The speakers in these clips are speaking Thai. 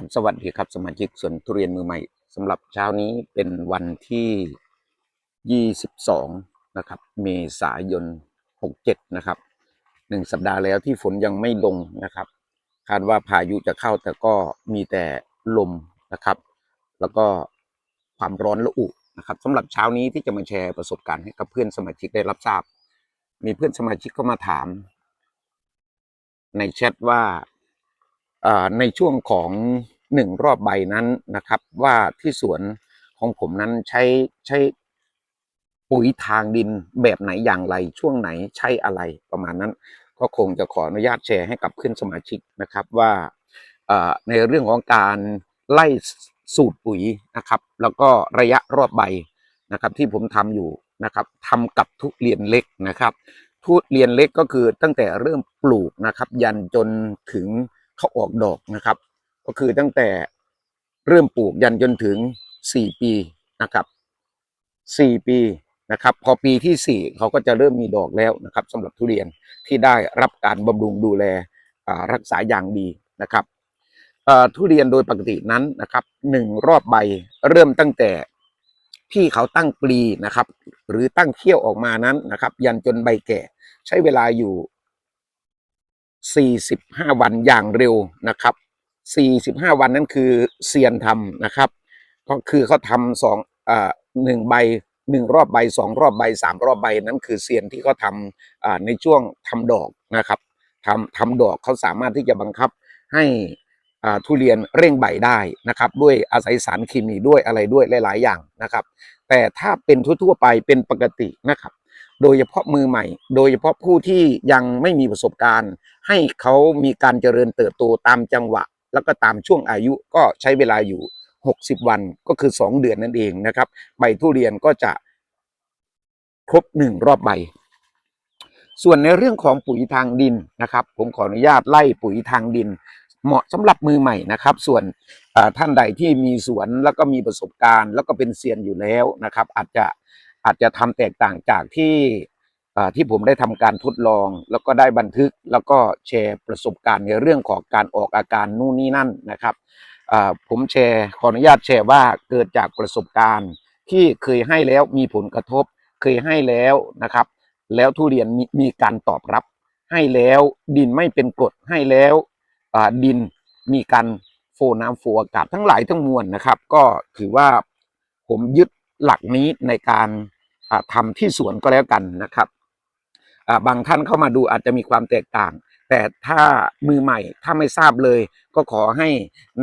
ครับสวัสดีครับสมาชิกสวนทุเรียนมือใหม่สำหรับเช้านี้เป็นวันที่ 22 นะครับ เมษายน 67 นะครับหนึ่งสัปดาห์แล้วที่ฝนยังไม่ลงนะครับ คาดว่าพายุจะเข้าแต่ก็มีแต่ลมนะครับ แล้วก็ความร้อนระอุนะครับสำหรับเช้านี้ที่จะมาแชร์ประสบการณ์ให้กับเพื่อนสมาชิกได้รับทราบ มีเพื่อนสมาชิกเข้ามาถาม ในแชทว่า ในช่วงของหนึ่งรอบใบนั้นนะครับ ว่าที่สวนของผมนั้นใช้ใช้ปุ๋ยทางดินแบบไหนอย่างไรช่วงไหนใช้อะไรประมาณนั้น ก็คงจะขออนุญาตแชร์ให้กับเพื่อนสมาชิกนะครับว่าในเรื่องของการไล่สูตรปุ๋ยนะครับ แล้วก็ระยะรอบใบนะครับที่ผมทำอยู่นะครับทำกับทุเรียนเล็กนะครับ ทุเรียนเล็กก็คือตั้งแต่เริ่มปลูกนะครับ ยันจนถึง เขาออกดอกนะครับ ก็คือตั้งแต่เริ่มปลูกยันจนถึงสี่ปีนะครับสี่ปีนะครับ พอปีที่สี่เขาก็จะเริ่มมีดอกแล้วนะครับสำหรับทุเรียนที่ได้รับการบำรุงดูแลรักษาอย่างดีนะครับทุเรียนโดยปกตินั้นนะครับหนึ่งรอบใบเริ่มตั้งแต่ที่เขาตั้งปลีนะครับ หรือตั้งเขี้ยวออกมานั้นนะครับ ยันจนใบแก่ ใช้เวลาอยู่ 45 วันอย่างเร็วนะครับ 45 วันนั้นคือเซียนทำนะครับก็คือเขาทำสองอ่าหนึ่งใบหนึ่งรอบใบสองรอบใบสามรอบใบนั้นคือเซียนที่เขาทำอ่าในช่วงทำดอกนะครับทำทำดอกเขาสามารถที่จะบังคับให้อ่าทุเรียนเร่งใบได้นะครับ ด้วยอาศัยสารเคมีด้วยอะไรด้วยหลาย ๆ อย่างนะครับ แต่ถ้าเป็นทั่ว ๆ ไปเป็นปกตินะครับ โดยเฉพาะมือใหม่ โดยเฉพาะผู้ที่ยังไม่มีประสบการณ์ ให้เขามีการเจริญเติบโตตามจังหวะ แล้วก็ตามช่วงอายุก็ใช้เวลาอยู่ 60 วันก็คือ 2 เดือนนั่นเองนะครับ ใบทุเรียนก็จะครบหนึ่งรอบใบ ส่วนในเรื่องของปุ๋ยทางดินนะครับ ผมขออนุญาตไล่ปุ๋ยทางดิน เหมาะสำหรับมือใหม่นะครับ ส่วนท่านใดที่มีสวนแล้วก็มีประสบการณ์ แล้วก็เป็นเซียนอยู่แล้วนะครับ อาจจะอาจจะทำแตกต่างจากที่ ที่ผมได้ทำการทดลอง แล้วก็ได้บันทึกแล้วก็แชร์ประสบการณ์ในเรื่องของการออกอาการนู่นนี่นั่นนะครับผมแชร์ขออนุญาตแชร์ว่าเกิดจากประสบการณ์ ที่เคยให้แล้วมีผลกระทบ เคยให้แล้วนะครับ แล้วทุเรียนมีมีการตอบรับ ให้แล้วดินไม่เป็นกรดให้แล้วดินมีการโฟน้ำโฟอากาศทั้งหลายทั้งมวลนะครับ ก็ถือว่าผมยึดหลักนี้ในการอ่าทำที่สวนก็แล้วกันนะครับ บางท่านเข้ามาดูอาจจะมีความแตกต่าง แต่ถ้ามือใหม่ถ้าไม่ทราบเลย ก็ขอให้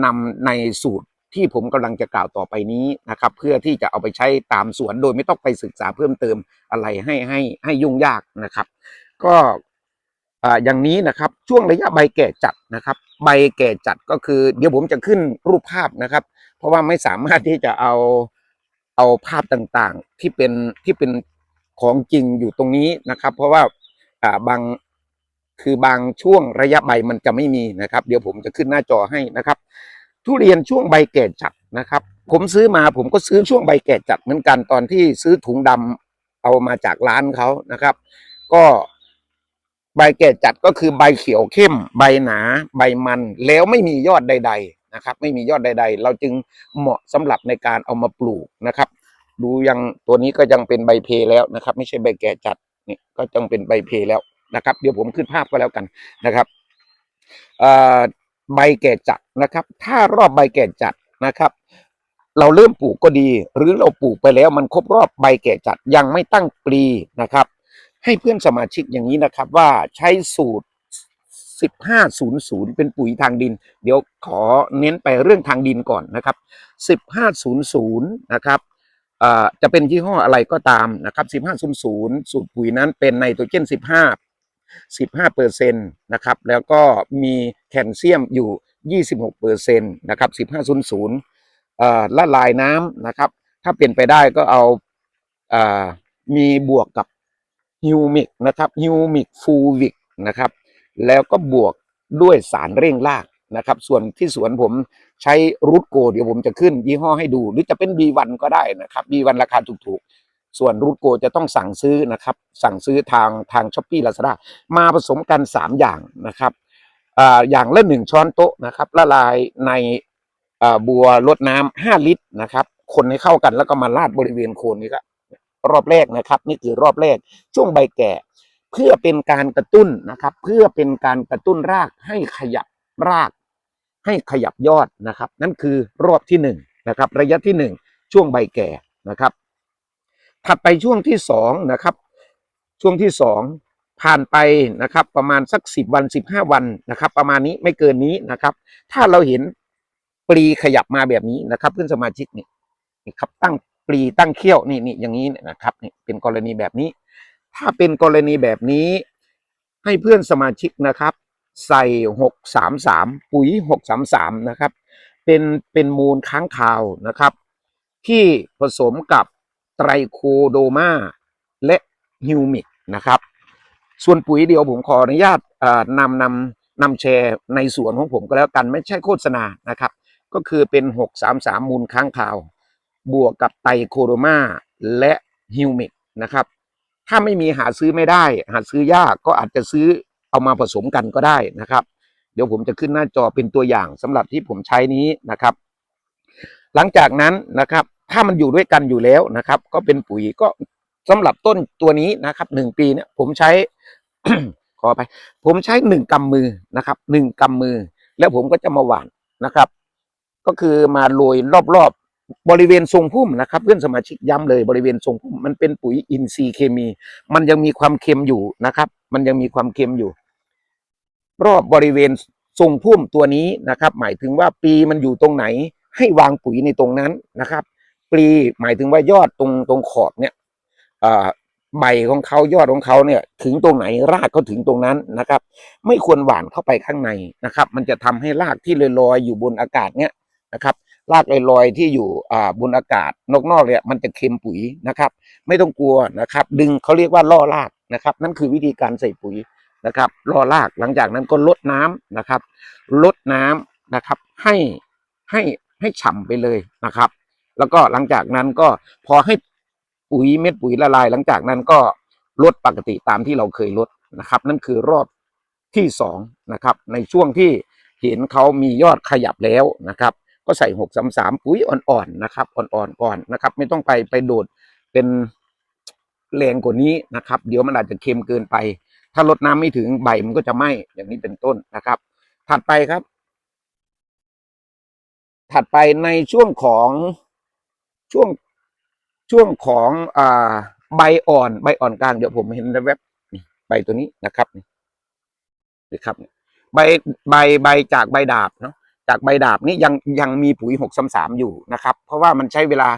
นำในสูตรที่ผมกำลังจะกล่าวต่อไปนี้นะครับ เพื่อที่จะเอาไปใช้ตามสวนโดยไม่ต้องไปศึกษาเพิ่มเติมอะไรให้ให้ให้ยุ่งยากนะครับ ก็อ่าอย่างนี้นะครับช่วงระยะใบแก่จัดนะครับ ใบแก่จัดก็คือ เดี๋ยวผมจะขึ้นรูปภาพนะครับ เพราะว่าไม่สามารถที่จะเอาเอาภาพต่างๆที่เป็นที่เป็น ของจริงอยู่ตรงนี้นะครับ เพราะว่าบางคือบางช่วงระยะใบมันจะไม่มีนะครับ เดี๋ยวผมจะขึ้นหน้าจอให้นะครับ ทุเรียนช่วงใบแก่จัดนะครับ ผมซื้อมาผมก็ซื้อช่วงใบแก่จัดเหมือนกันตอนที่ซื้อถุงดำเอามาจากร้านเขานะครับ ก็ใบแก่จัดก็คือใบเขียวเข้ม ใบหนา ใบมันแล้วไม่มียอดใด ๆนะครับ ไม่มียอดใด ๆ เราจึงเหมาะสำหรับในการเอามาปลูกนะครับ ดูยังตัวนี้ก็ยังเป็นใบเพแล้วนะครับ ไม่ใช่ใบแก่จัดนี่ก็ยังเป็นใบเพแล้วนะครับ เดี๋ยวผมขึ้นภาพก็แล้วกันนะครับใบแก่จัดนะครับ ถ้ารอบใบแก่จัดนะครับ เราเริ่มปลูกก็ดี หรือเราปลูกไปแล้วมันครบรอบใบแก่จัดยังไม่ตั้งปลีนะครับ ให้เพื่อนสมาชิกอย่างนี้นะครับว่าใช้สูตร1500 เป็นปุ๋ยทางดิน เดี๋ยวขอเน้นไปเรื่องทางดินก่อนนะครับ 1500 นะครับ จะเป็นยี่ห้ออะไรก็ตามนะครับ1500สูตรปุ๋ยนั้นเป็นไนโตรเจน 15 15เปอร์เซ็นต์นะครับแล้วก็มีแคลเซียมอยู่ 26เปอร์เซ็นต์นะครับ1500ละลายน้ำนะครับ ถ้าเป็นไปได้ก็เอาอ่ามีบวกกับฮิวมิกนะครับฮิวมิกฟูวิกนะครับ แล้วก็บวกด้วยสารเร่งราก นะครับ ส่วนที่สวนผมใช้รูทโก เดี๋ยวผมจะขึ้นยี่ห้อให้ดู หรือจะเป็น B1 ก็ได้นะครับ B1 ราคาถูกๆ ส่วนรูทโกจะต้องสั่งซื้อนะครับ สั่งซื้อทางทางช้อปปี้ลาซาด้ามาผสมกัน 3 อย่างนะครับอย่างละหนึ่งช้อนโต๊ะนะครับละลายในบัวรดน้ำห้าลิตรนะครับ คนให้เข้ากันแล้วก็มาลาดบริเวณโคนนี้ก็รอบแรกนะครับ นี่คือรอบแรกช่วงใบแก่ เพื่อเป็นการกระตุ้นนะครับ เพื่อเป็นการกระตุ้นรากให้ขยับ รากให้ขยับยอดนะครับ นั่นคือรอบที่หนึ่งนะครับ ระยะที่หนึ่งช่วงใบแก่นะครับ ถัดไปช่วงที่สองนะครับ ช่วงที่สองผ่านไปนะครับ ประมาณสักสิบวันสิบห้าวันนะครับ ประมาณนี้ไม่เกินนี้นะครับ ถ้าเราเห็นปลีขยับมาแบบนี้นะครับ เพื่อนสมาชิกนี่นี่ครับตั้งปลีตั้งเขี้ยวนี่นี่อย่างนี้นะครับนี่เป็นกรณีแบบนี้ ถ้าเป็นกรณีแบบนี้ให้เพื่อนสมาชิกนะครับ ใส่หกสามสามปุ๋ยหกสามสามนะครับ เป็นเป็นมูลค้างคาวนะครับ ที่ผสมกับไตรโคโดมาและฮิวมิกนะครับ ส่วนปุ๋ยเดียวผมขออนุญาตนำนำนำแชร์ในสวนของผมก็แล้วกันไม่ใช่โฆษณานะครับ ก็คือเป็น 633 มูลค้างคาว บวกกับไตรโคโดมาและฮิวมิกนะครับ ถ้าไม่มีหาซื้อไม่ได้ หาซื้อยากก็อาจจะซื้อ เอามาผสมกันก็ได้นะครับ เดี๋ยวผมจะขึ้นหน้าจอเป็นตัวอย่างสำหรับที่ผมใช้นี้นะครับ หลังจากนั้นนะครับ ถ้ามันอยู่ด้วยกันอยู่แล้วนะครับ ก็เป็นปุ๋ยก็สำหรับต้นตัวนี้นะครับหนึ่งปีเนี่ยผมใช้ขอไป ผมใช้หนึ่งกำมือนะครับหนึ่งกำมือ แล้วผมก็จะมาหว่านนะครับ ก็คือมาโรยรอบๆบริเวณทรงพุ่มนะครับ เพื่อนสมาชิกย้ำเลยบริเวณทรงพุ่มมันเป็นปุ๋ยอินทรีย์เคมี มันยังมีความเค็มอยู่นะครับ มันยังมีความเค็มอยู่ รอบบริเวณทรงพุ่มตัวนี้นะครับ หมายถึงว่าปีมันอยู่ตรงไหน ให้วางปุ๋ยในตรงนั้นนะครับปลีหมายถึงว่ายอดตรงตรงขอบเนี่ยใบของเขายอดของเขาเนี่ยถึงตรงไหนรากเขาถึงตรงนั้นนะครับ ไม่ควรหว่านเข้าไปข้างในนะครับ มันจะทำให้รากที่ลอยๆอยู่บนอากาศเนี่ยนะครับรากลอยๆที่อยู่บนอากาศนอกๆเนี่ยมันจะเค็มปุ๋ยนะครับ ไม่ต้องกลัวนะครับ ดึงเขาเรียกว่าล่อรากนะครับ นั่นคือวิธีการใส่ปุ๋ย นะครับล่อรากหลังจากนั้นก็ลดน้ำนะครับ ลดน้ำนะครับ ให้ให้ให้ฉ่ำไปเลยนะครับ แล้วก็หลังจากนั้นก็พอให้ปุ๋ยเม็ดปุ๋ยละลาย หลังจากนั้นก็ลดปกติตามที่เราเคยลดนะครับ นั่นคือรอบที่สองนะครับในช่วงที่เห็นเขามียอดขยับแล้วนะครับ ก็ใส่หกสามสามปุ๋ยอ่อนๆนะครับอ่อนๆก่อนนะครับ ไม่ต้องไปไปโดดเป็นแรงกว่านี้นะครับ เดี๋ยวมันอาจจะเค็มเกินไป ถ้าลดน้ำไม่ถึงใบมันก็จะไหม้อย่างนี้เป็นต้นนะครับ ถัดไปครับ ถัดไปในช่วงของช่วงช่วงของอ่าใบอ่อนใบอ่อนกลางเดี๋ยวผมเห็นในเว็บใบตัวนี้นะครับนี่ครับใบใบใบจากใบดาบเนาะจากใบดาบนี่ยังยังมีปุ๋ยหกสามสามอยู่นะครับ เพราะว่ามันใช้เวลา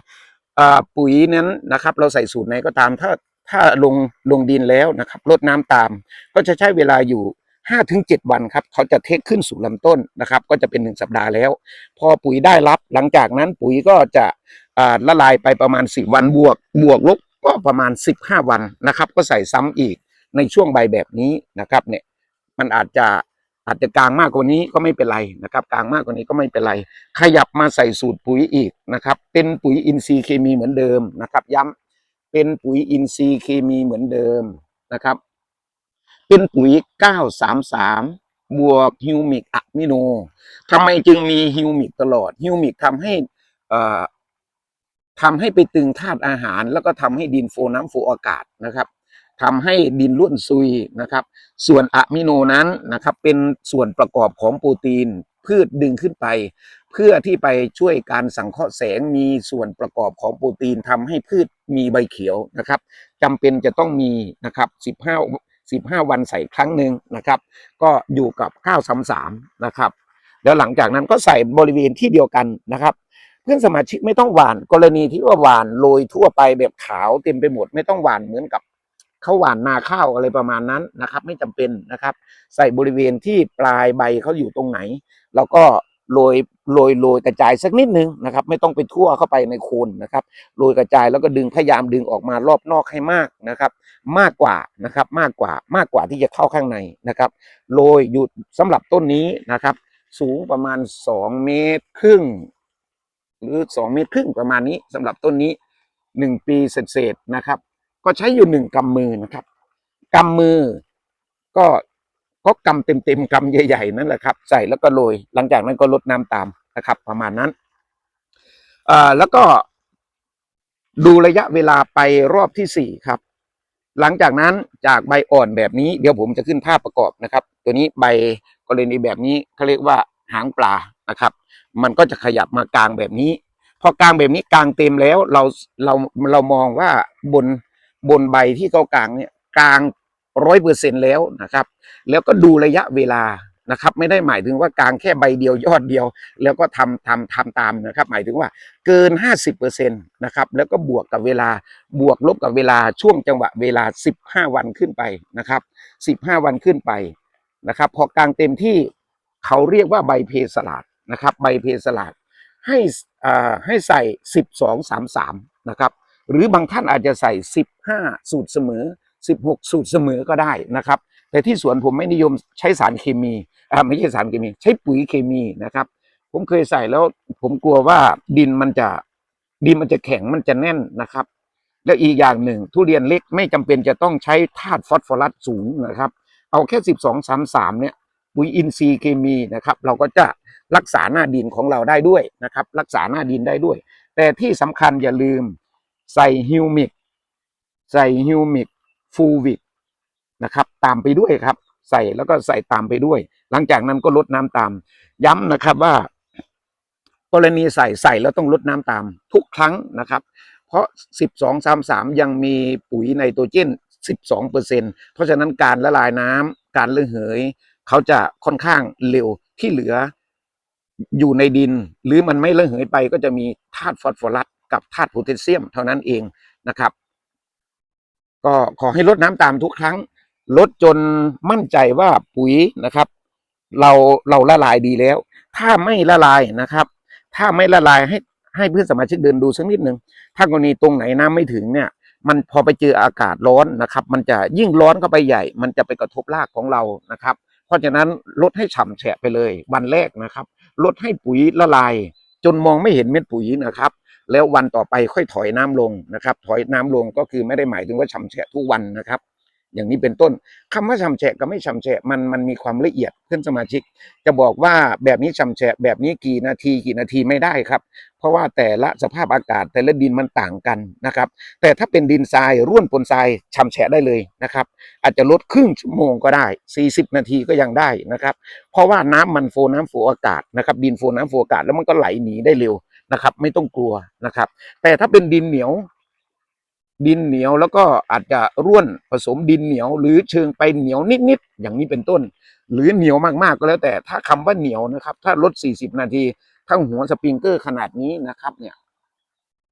ปุ๋ยนั้นนะครับ เราใส่สูตรไหนก็ตามถ้า ถ้าลงลงดินแล้วนะครับรดน้ำตาม ก็จะใช้เวลาอยู่ห้าถึงเจ็ดวันครับเขาจะเทคขึ้นสู่ลำต้นนะครับ ก็จะเป็นหนึ่งสัปดาห์แล้ว พอปุ๋ยได้รับหลังจากนั้นปุ๋ยก็จะละลายไปประมาณสิบวันบวก บวกลบก็ประมาณสิบห้าวันนะครับ ก็ใส่ซ้ำอีกในช่วงใบแบบนี้นะครับเนี่ยมันอาจจะอาจจะกลางมากกว่านี้ก็ไม่เป็นไรนะครับ กลางมากกว่านี้ก็ไม่เป็นไร ขยับมาใส่สูตรปุ๋ยอีกนะครับ เป็นปุ๋ยอินทรีย์เคมีเหมือนเดิมนะครับ ย้ำ เป็นปุ๋ยอินทรีย์เคมีเหมือนเดิมนะครับ เป็นปุ๋ย 933 บวกฮิวมิกอะมิโนทำไมจึงมีฮิวมิกตลอดฮิวมิกทำให้อ่อทำให้ไปตึงธาตุอาหาร แล้วก็ทำให้ดินโฟน้ำโฟอากาศนะครับทำให้ดินร่วนซุยนะครับ ส่วนอะมิโนนั้นนะครับ เป็นส่วนประกอบของโปรตีน พืชดึงขึ้นไป เพื่อที่ไปช่วยการสังเคราะห์แสงมีส่วนประกอบของโปรตีนทำให้พืชมีใบเขียวนะครับจำเป็นจะต้องมีนะครับ15 15 วันใส่ครั้งหนึ่งนะครับ ก็อยู่กับ933นะครับ แล้วหลังจากนั้นก็ใส่บริเวณที่เดียวกันนะครับเพื่อนสมาชิกไม่ต้องหวานกรณีที่ว่าหวานโรยทั่วไปแบบขาวเต็มไปหมดไม่ต้องหวานเหมือนกับ เขาหวานนาข้าวอะไรประมาณนั้นนะครับ ไม่จำเป็นนะครับ ใส่บริเวณที่ปลายใบเขาอยู่ตรงไหน แล้วก็โรยโรยโรยกระจายสักนิดนึงนะครับ ไม่ต้องไปทั่วเข้าไปในโคนนะครับโรยกระจายแล้วก็ดึงพยายามดึงออกมารอบนอกให้มากนะครับ มากกว่านะครับ มากกว่ามากกว่าที่จะเข้าข้างในนะครับโรยอยู่สำหรับต้นนี้นะครับ สูงประมาณสองเมตรครึ่งหรือสองเมตรครึ่งประมาณนี้สำหรับต้นนี้หนึ่งปีเศษๆนะครับ ก็ใช้อยู่หนึ่งกำมือนะครับกำมือก็ก็กำเต็มๆกำใหญ่ ๆ นั่นแหละครับ ใส่แล้วก็โรยหลังจากนั้นก็ลดน้ำตามนะครับ ประมาณนั้นเอ่อแล้วก็ดูระยะเวลาไปรอบที่สี่ครับ หลังจากนั้นจากใบอ่อนแบบนี้เดี๋ยวผมจะขึ้นภาพประกอบนะครับ ตัวนี้ใบกรณีแบบนี้เขาเรียกว่าหางปลานะครับ มันก็จะขยับมากลางแบบนี้ พอกลางแบบนี้กลางเต็มแล้วเราเราเรามองว่าบน บนใบที่เขากลางเนี่ยกลางร้อยเปอร์เซ็นแล้วนะครับ แล้วก็ดูระยะเวลานะครับ ไม่ได้หมายถึงว่ากลางแค่ใบเดียวยอดเดียว แล้วก็ทำทำทำตามนะครับ หมายถึงว่าเกิน 50%นะครับแล้วก็บวกกับเวลาบวกลบกับเวลาช่วงจังหวะเวลา 15 วันขึ้นไปนะครับ 15 วันขึ้นไปนะครับพอกลางเต็มที่เขาเรียกว่าใบเพสลาดนะครับ ใบเพสลาดให้อ่าให้ใส่ 12 33 นะครับ หรือบางท่านอาจจะใส่ 15 สูตรเสมอ 16 สูตรเสมอก็ได้นะครับ แต่ที่สวนผมไม่นิยมใช้สารเคมีอ่าไม่ใช่สารเคมี ใช้ปุ๋ยเคมีนะครับ ผมเคยใส่แล้วผมกลัวว่าดินมันจะดินมันจะแข็งมันจะแน่นนะครับ แล้วอีกอย่างหนึ่ง ทุเรียนเล็กไม่จำเป็นจะต้องใช้ธาตุฟอสฟอรัสสูงนะครับ เอาแค่ 12 3 3 เนี่ยปุ๋ยอินทรีย์เคมีนะครับ เราก็จะรักษาหน้าดินของเราได้ด้วยนะครับ รักษาหน้าดินได้ด้วย แต่ที่สำคัญอย่าลืม ใส่ฮิวมิก ใส่ฮิวมิกฟูวิกนะครับ ตามไปด้วยครับ ใส่แล้วก็ใส่ตามไปด้วย หลังจากนั้นก็ลดน้ำตาม ย้ำนะครับว่า กรณีใส่ใส่แล้วต้องลดน้ำตาม ทุกครั้งนะครับ เพราะ 12 3 3 ยังมีปุ๋ยไนโตรเจน 12เปอร์เซ็นเพราะฉะนั้นการละลายน้ำการระเหย เขาจะค่อนข้างเร็วที่เหลืออยู่ในดิน หรือมันไม่ระเหยไปก็จะมีธาตุฟอสฟอรัส กับธาตุโพแทสเซียมเท่านั้นเองนะครับ ก็ขอให้ลดน้ำตามทุกครั้ง ลดจนมั่นใจว่าปุ๋ยนะครับ เราเราละลายดีแล้ว ถ้าไม่ละลายนะครับ ถ้าไม่ละลายให้ให้เพื่อนสมาชิกเดินดูสักนิดหนึ่งถ้ากรณีตรงไหนน้ำไม่ถึงเนี่ย มันพอไปเจออากาศร้อนนะครับ มันจะยิ่งร้อนเข้าไปใหญ่ มันจะไปกระทบรากของเรานะครับ เพราะฉะนั้นลดให้ฉ่ำแฉะไปเลย วันแรกนะครับ ลดให้ปุ๋ยละลาย จนมองไม่เห็นเม็ดปุ๋ยนะครับ แล้ววันต่อไปค่อยถอยน้ำลงนะครับ ถอยน้ำลงก็คือไม่ได้หมายถึงว่าฉ่ำแฉะทุกวันนะครับ อย่างนี้เป็นต้นคำว่าฉ่ำแฉะกับไม่ฉ่ำแฉะมันมันมีความละเอียดเพื่อนสมาชิก จะบอกว่าแบบนี้ฉ่ำแฉะแบบนี้กี่นาทีกี่นาทีไม่ได้ครับ เพราะว่าแต่ละสภาพอากาศแต่ละดินมันต่างกันนะครับ แต่ถ้าเป็นดินทรายร่วนปนทรายฉ่ำแฉะได้เลยนะครับ อาจจะลดครึ่งชั่วโมงก็ได้ 40 นาทีก็ยังได้นะครับ เพราะว่าน้ำมันโฟน้ำโฟอากาศนะครับ ดินโฟน้ำโฟอากาศแล้วมันก็ไหลหนีได้เร็ว นะครับ ไม่ต้องกลัวนะครับ แต่ถ้าเป็นดินเหนียว ดินเหนียวแล้วก็อาจจะร่วนผสมดินเหนียว หรือเชิงไปเหนียวนิดๆอย่างนี้เป็นต้น หรือเหนียวมากๆก็แล้ว แต่ถ้าคำว่าเหนียวนะครับ ถ้าลด 40 นาทีทั้งหัวสปริงเกอร์ขนาดนี้นะครับ เนี่ย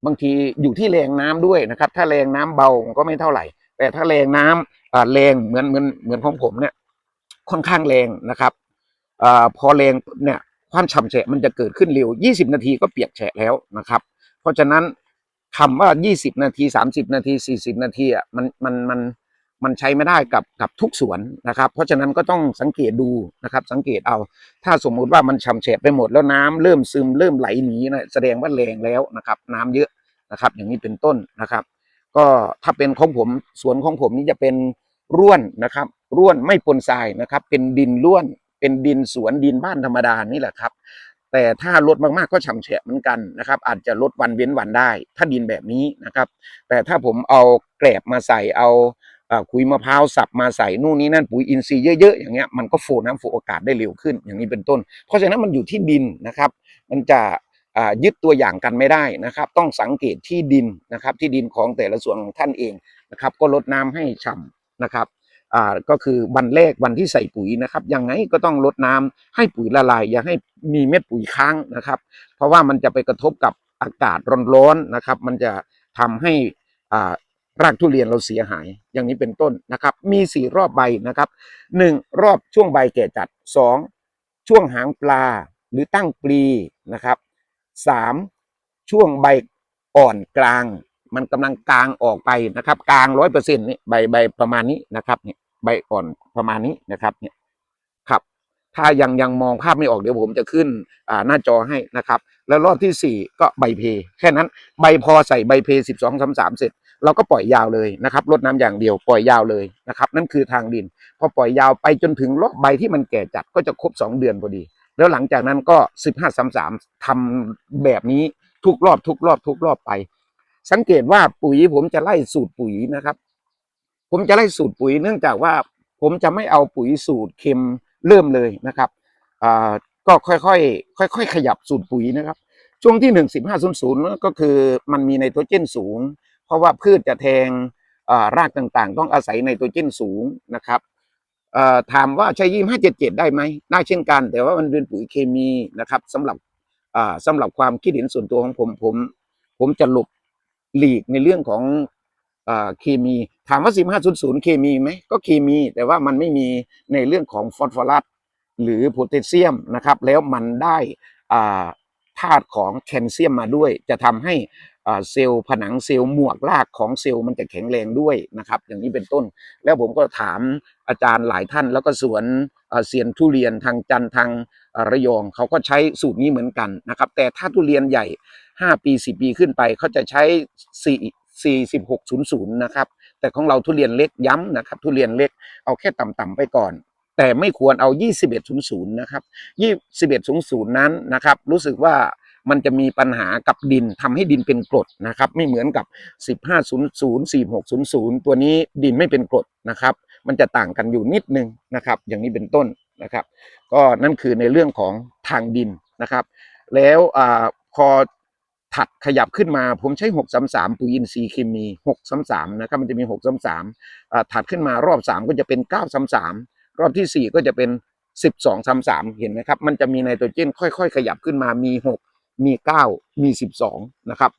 บางทีอยู่ที่แรงน้ำด้วยนะครับ ถ้าแรงน้ำเบาก็ไม่เท่าไหร่ แต่ถ้าแรงน้ำอ่าแรงเหมือนเหมือนเหมือนของผมเนี่ย ค่อนข้างแรงนะครับอพอแรงเนี่ย ความฉ่ำแฉะมันจะเกิดขึ้นเร็ว 20 นาทีก็เปียกแฉะแล้วนะครับ เพราะฉะนั้นคำว่า 20 นาที 30 นาที 40 นาทีอะมันมันมันมันใช้ไม่ได้กับกับทุกสวนนะครับ เพราะฉะนั้นก็ต้องสังเกตดูนะครับ สังเกตเอา ถ้าสมมุติว่ามันฉ่ำแฉะไปหมดแล้วน้ำเริ่มซึมเริ่มไหลหนีนะแสดงว่าแรงแล้วนะครับ น้ำเยอะนะครับ อย่างนี้เป็นต้นนะครับ ก็ถ้าเป็นของผมสวนของผมนี่จะเป็นร่วนนะครับ ร่วนไม่ปนทรายนะครับ เป็นดินร่วน เป็นดินสวนดินบ้านธรรมดานี่แหละครับ แต่ถ้าลดมากๆก็ฉ่ำแฉะเหมือนกันนะครับ อาจจะลดวันเว้นวันได้ ถ้าดินแบบนี้นะครับ แต่ถ้าผมเอาแกลบมาใส่เอาเอ่อขุยมะพร้าวสับมาใส่นู่นนี่นั่นปุ๋ยอินทรีย์เยอะๆอย่างเงี้ยมันก็โฟน้ำโฟอากาศได้เร็วขึ้นอย่างนี้เป็นต้น เพราะฉะนั้นมันอยู่ที่ดินนะครับ มันจะยึดตัวอย่างกันไม่ได้นะครับ ต้องสังเกตที่ดินนะครับ ที่ดินของแต่ละส่วนของท่านเองนะครับ ก็ลดน้ำให้ฉ่ำนะครับ อ่าก็คือวันแรกวันที่ใส่ปุ๋ยนะครับยังไงก็ต้องลดน้ำให้ปุ๋ยละลาย อย่าให้มีเม็ดปุ๋ยค้างนะครับ เพราะว่ามันจะไปกระทบกับอากาศร้อนๆนะครับ มันจะทำให้อ่ารากทุเรียนเราเสียหายอย่างนี้เป็นต้นนะครับ มีสี่รอบใบนะครับหนึ่งรอบช่วงใบแก่จัดสองช่วงหางปลาหรือตั้งปลีนะครับสามช่วงใบอ่อนกลาง มันกำลังกลางออกไปนะครับ กลางร้อยเปอร์เซ็นต์นี่ใบใบประมาณนี้นะครับเนี่ย ใบอ่อนประมาณนี้นะครับเนี่ยครับ ถ้ายังยังมองภาพไม่ออกเดี๋ยวผมจะขึ้นอ่าหน้าจอให้นะครับ แล้วรอบที่สี่ก็ใบเพ แค่นั้นใบพอใส่ใบเพสิบสองสามสามเสร็จเราก็ปล่อยยาวเลยนะครับลดน้ำอย่างเดียวปล่อยยาวเลยนะครับ นั่นคือทางดิน พอปล่อยยาวไปจนถึงรอบใบที่มันแก่จัดก็จะครบสองเดือนพอดี แล้วหลังจากนั้นก็สิบห้าสามสามทำแบบนี้ทุกรอบทุกรอบทุกรอบไป สังเกตว่าปุ๋ยผมจะไล่สูตรปุ๋ยนะครับ ผมจะไล่สูตรปุ๋ยเนื่องจากว่าผมจะไม่เอาปุ๋ยสูตรเค็มเริ่มเลยนะครับก็ค่อยๆค่อย ๆ ขยับสูตรปุ๋ยนะครับ ช่วงที่หนึ่งสิบห้าศูนย์ศูนย์ก็คือมันมีไนโตรเจนสูง เพราะว่าพืชจะแทงรากต่างๆ ต้องอาศัยไนโตรเจนสูงนะครับถามว่าใช้ยี่ห้าเจ็ดเจ็ดได้ไหมได้เช่นกัน แต่ว่ามันเป็นปุ๋ยเคมีนะครับสำหรับอ่าสำหรับความคิดเห็นส่วนตัวของผมผม ผมจะหลบหลีกในเรื่องของ เคมีถามว่า 1500 เคมีไหมก็เคมี แต่ว่ามันไม่มีในเรื่องของฟอสฟอรัสหรือโพแทสเซียมนะครับแล้วมันได้อ่าธาตุของแคลเซียมมาด้วย จะทำให้อ่าเซลล์ผนังเซลล์หมวกรากของเซลล์มันจะแข็งแรงด้วยนะครับ อย่างนี้เป็นต้น แล้วผมก็ถามอาจารย์หลายท่าน แล้วก็สวนอ่าเซียนทุเรียนทางจันทางอ่าระยองเขาก็ใช้สูตรนี้เหมือนกันนะครับ แต่ถ้าทุเรียนใหญ่ 5 ปี 10 ปีขึ้นไปเขาจะใช้4 4600 นะครับ แต่ของเราทุเรียนเล็กย้ำนะครับ ทุเรียนเล็กเอาแค่ต่ำๆไปก่อน แต่ไม่ควรเอา 2100 นะครับ 2100 นั้นนะครับ รู้สึกว่ามันจะมีปัญหากับดินทำให้ดินเป็นกรดนะครับ ไม่เหมือนกับ 1500 4600 ตัวนี้ดินไม่เป็นกรดนะครับ มันจะต่างกันอยู่นิดนึงนะครับ อย่างนี้เป็นต้นนะครับ ก็นั่นคือในเรื่องของทางดินนะครับ แล้วอาพอ ถัดขยับขึ้นมาผมใช้ 633 ปุ๋ยอินทรีย์เคมี 633 นะครับมันจะมี 633อ่าถัดขึ้นมารอบ 3 ก็จะเป็น 933 รอบทีสี่ 4 ก็จะเป็น 1233 เห็นไหมครับ มันจะมีไนโตรเจนค่อย ๆ ขยับขึ้นมามี 6 มี 9 มี 12 นะครับ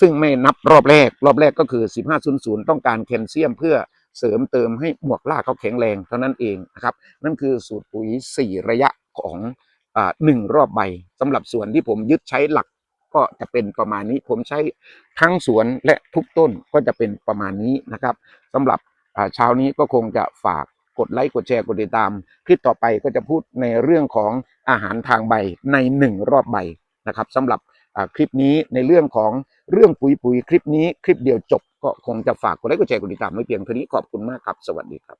ซึ่งไม่นับรอบแรก รอบแรกก็คือ 1500 ต้องการแคลเซียมเพื่อเสริมเติมให้หมวกรากเขาแข็งแรงเท่านั้นเองนะครับ นั่นคือสูตรปุ๋ย 4 ระยะของหนึ่งรอบใบสำหรับส่วนที่ผมยึดใช้หลัก ก็จะเป็นประมาณนี้ ผมใช้ทั้งสวนและทุกต้นก็จะเป็นประมาณนี้นะครับสำหรับเช้านี้ก็คงจะฝากกดไลค์กดแชร์กดติดตามคลิปต่อไปก็จะพูดในเรื่องของอาหารทางใบในหนึ่งรอบใบนะครับสำหรับคลิปนี้ในเรื่องของเรื่องปุ๋ยปุ๋ยคลิปนี้คลิปเดียวจบ ก็คงจะฝากกดไลค์กดแชร์กดติดตามไว้เพียงเท่านี้ขอบคุณมากครับ สวัสดีครับ